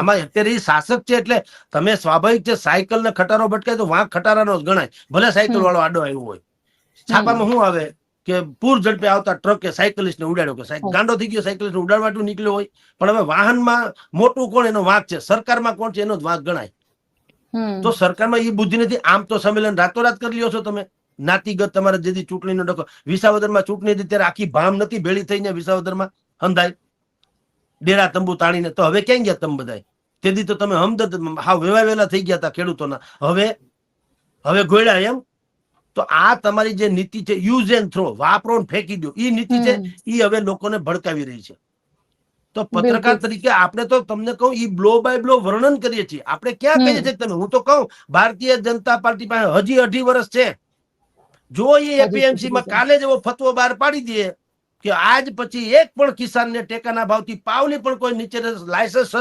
આમાં અત્યારે એ શાસક છે એટલે તમે સ્વાભાવિક છે સાયકલ ને ખટારો ભટકાય તો વાંક ખટારાનો જ ગણાય. ભલે સાયકલ વાળો આડો આવ્યો હોય. છાપામાં શું આવે કે પૂર ઝડપે આવતા ટ્રકે સાયકલિસ્ટ ને ઉડાડ્યો કે ગાંડો થઈ ગયો સાયકલિસ્ટ ઉડાડવા માટે નીકળ્યો હોય. પણ હવે વાહનમાં મોટું કોણ એનો વાંક છે? સરકારમાં કોણ છે એનો જ વાંક ગણાય. તો સરકારમાં એ બુદ્ધિ નથી. આમ તો સંમેલન રાતોરાત કરી લ્યો છો તમે. નાતિગત તમારે જેથી ચૂંટણીનો ડખો વિસાવદરમાં ચૂંટણી હતી ત્યારે આખી ભામ નથી ભેળી થઈને વિસાવદરમાં. હંધાય ડેરા તંબુ તાણીને. તો હવે ક્યાં ગયા તમે બધા તેથી તો તમે હમદર્દ હાવ વેવાવેલા થઈ ગયા હતા ખેડૂતોના. હવે હવે ગોળ્યા એમ? તો આ તમારી જે નીતિ છે યુઝ એન્ડ થ્રો વાપરો ફેંકી દો. એ નીતિ છે એ હવે લોકોને ભડકાવી રહી છે. તો પત્રકાર તરીકે આપણે તો તમને કહું ઈ બ્લો બાય બ્લો વર્ણન કરીએ છીએ. આપણે ક્યાં કહીએ છીએ તમે? હું તો કહું ભારતીય જનતા પાર્ટી પાસે હજી અઢી વર્ષ છે. જો એ એપીએમસી માં કાલે જ એવો ફતવો બહાર પાડી દે કે આજ પછી એક પણ કિસાનને ટેકાના ભાવથી પાવલી પણ કોઈ નીચે લાયસન્સ